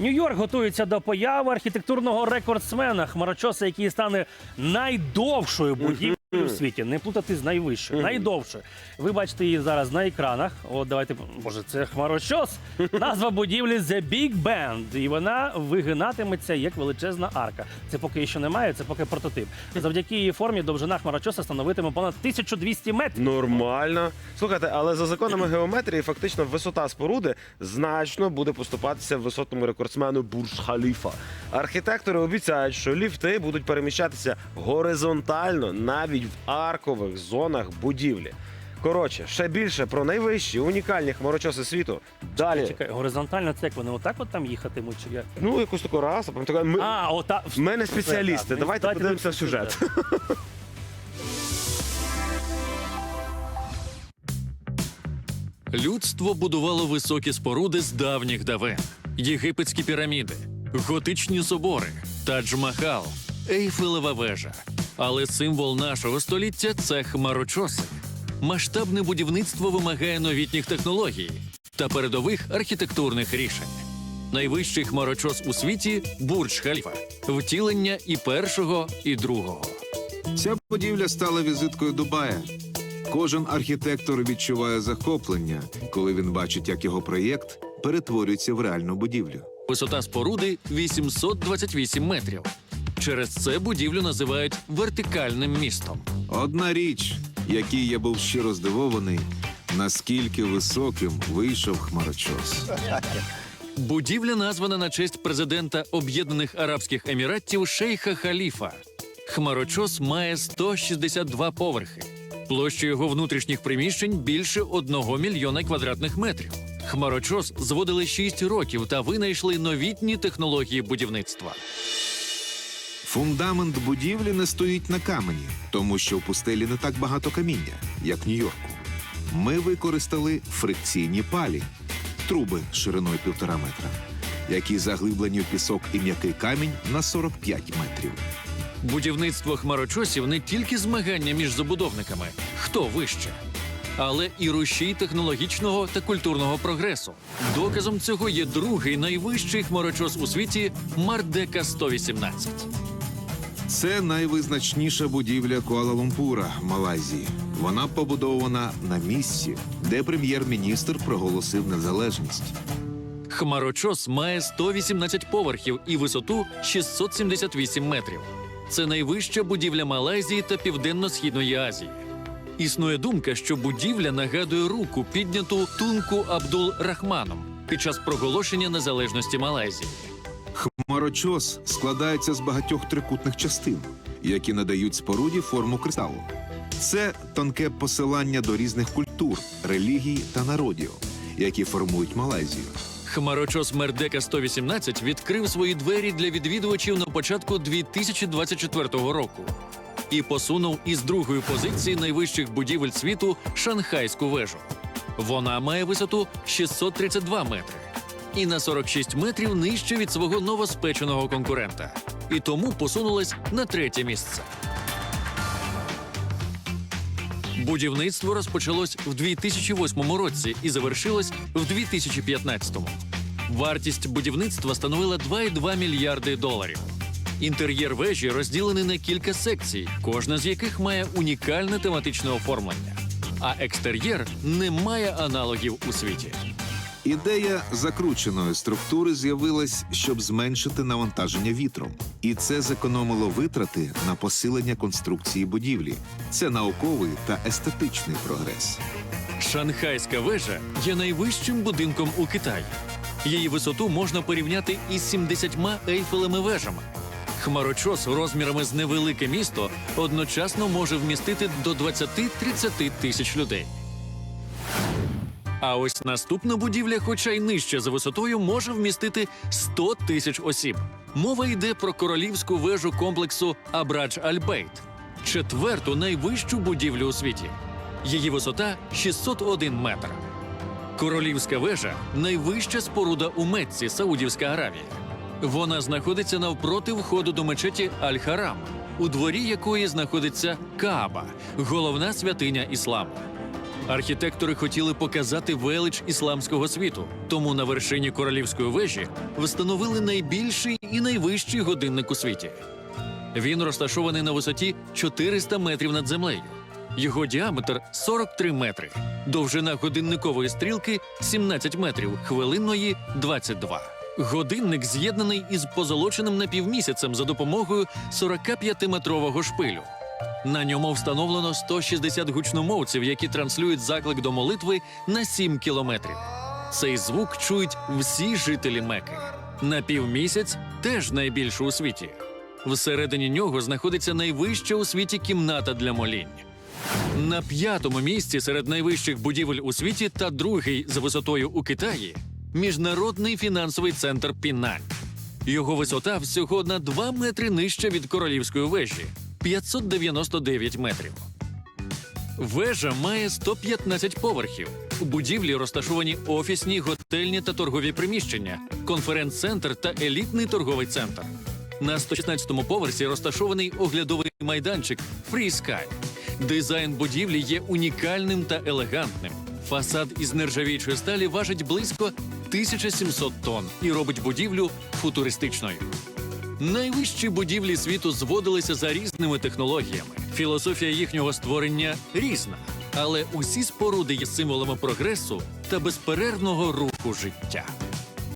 Нью-Йорк готується до появи архітектурного рекордсмена хмарочоса, який стане найдовшою будівлею у світі. Не плутати з найвищою. Найдовшою. Ви бачите її зараз на екранах. От давайте, боже, це хмарочос. Назва будівлі The Big Band. І вона вигинатиметься як величезна арка. Це поки що немає, це поки прототип. Завдяки її формі довжина хмарочоса становитиме понад 1200 метрів. Нормально. Слухайте, але за законами геометрії, фактично висота споруди значно буде поступатися висотному рекордсмену Бурж Халіфа. Архітектори обіцяють, що ліфти будуть переміщатися горизонтально навіть в аркових зонах будівлі. Коротше, ще більше про найвищі унікальні хмарочоси світу. Далі. Чекай, горизонтально це як вони отак от там їхатимуть? Чи як? Ну, якусь таку раз, а потім така. Ми, А, ота... ми не спеціалісти. Так, Давайте давайте подивимося в сюжет. Людство будувало високі споруди з давніх давен: єгипетські піраміди, готичні собори, Тадж-Махал, Ейфелева вежа. Але символ нашого століття це хмарочоси. Масштабне будівництво вимагає новітніх технологій та передових архітектурних рішень. Найвищий хмарочос у світі Бурдж Халіфа, втілення і першого, і другого. Ця будівля стала візиткою Дубая. Кожен архітектор відчуває захоплення, коли він бачить, як його проєкт перетворюється в реальну будівлю. Висота споруди 828 метрів. Через це будівлю називають вертикальним містом. Одна річ, якій я був щиро здивований, наскільки високим вийшов хмарочос. Будівля названа на честь президента Об'єднаних Арабських Еміратів Шейха Халіфа. Хмарочос має 162 поверхи. Площа його внутрішніх приміщень більше 1 мільйона квадратних метрів. Хмарочос зводили 6 років та винайшли новітні технології будівництва. Фундамент будівлі не стоїть на камені, тому що в пустелі не так багато каміння, як в Нью-Йорку. Ми використали фрикційні палі, труби шириною півтора метра, які заглиблені в пісок і м'який камінь на 45 метрів. Будівництво хмарочосів не тільки змагання між забудовниками, хто вище, але і рушій технологічного та культурного прогресу. Доказом цього є другий найвищий хмарочос у світі Мардека 118. Це найвизначніша будівля Куала-Лумпура, Малайзії. Вона побудована на місці, де прем'єр-міністр проголосив незалежність. Хмарочос має 118 поверхів і висоту 678 метрів. Це найвища будівля Малайзії та Південно-Східної Азії. Існує думка, що будівля нагадує руку, підняту Тунку Абдул Рахманом під час проголошення незалежності Малайзії. Хмарочос складається з багатьох трикутних частин, які надають споруді форму кристалу. Це тонке посилання до різних культур, релігій та народів, які формують Малайзію. Хмарочос Мердека 118 відкрив свої двері для відвідувачів на початку 2024 року і посунув із другої позиції найвищих будівель світу Шанхайську вежу. Вона має висоту 632 метри і на 46 метрів нижче від свого новоспеченого конкурента. І тому посунулась на третє місце. Будівництво розпочалось в 2008 році і завершилось в 2015. Вартість будівництва становила 2,2 мільярди доларів. Інтер'єр вежі розділений на кілька секцій, кожна з яких має унікальне тематичне оформлення. А екстер'єр не має аналогів у світі. Ідея закрученої структури з'явилась, щоб зменшити навантаження вітром, і це зекономило витрати на посилення конструкції будівлі. Це науковий та естетичний прогрес. Шанхайська вежа є найвищим будинком у Китаї. Її висоту можна порівняти із 70 ейфелевими вежами. Хмарочос розмірами з невелике місто одночасно може вмістити до 20-30 тисяч людей. А ось наступна будівля, хоча й нижче за висотою, може вмістити 100 тисяч осіб. Мова йде про королівську вежу комплексу Абрадж Альбейт, четверту найвищу будівлю у світі. Її висота 601 метр. Королівська вежа найвища споруда у Мецці, Саудівська Аравія. Вона знаходиться навпроти входу до мечеті Аль-Харам, у дворі якої знаходиться Кааба, головна святиня ісламу. Архітектори хотіли показати велич ісламського світу, тому на вершині королівської вежі встановили найбільший і найвищий годинник у світі. Він розташований на висоті 400 метрів над землею. Його діаметр 43 метри, довжина годинникової стрілки 17 метрів, хвилинної 22. Годинник з'єднаний із позолоченим напівмісяцем за допомогою 45-метрового шпилю. На ньому встановлено 160 гучномовців, які транслюють заклик до молитви на 7 кілометрів. Цей звук чують всі жителі Меки. Напівмісяць теж найбільший у світі. Всередині нього знаходиться найвища у світі кімната для молінь. На п'ятому місці серед найвищих будівель у світі та другий за висотою у Китаї міжнародний фінансовий центр Пінань. Його висота всього на 2 метри нижче від королівської вежі 599 метрів. Вежа має 115 поверхів. У будівлі розташовані офісні, готельні та торгові приміщення, конференц-центр та елітний торговий центр. На 116-му поверсі розташований оглядовий майданчик Free Sky. Дизайн будівлі є унікальним та елегантним. Фасад із нержавіючої сталі важить близько 1700 тонн і робить будівлю футуристичною. Найвищі будівлі світу зводилися за різними технологіями. Філософія їхнього створення різна, але усі споруди є символами прогресу та безперервного руху життя.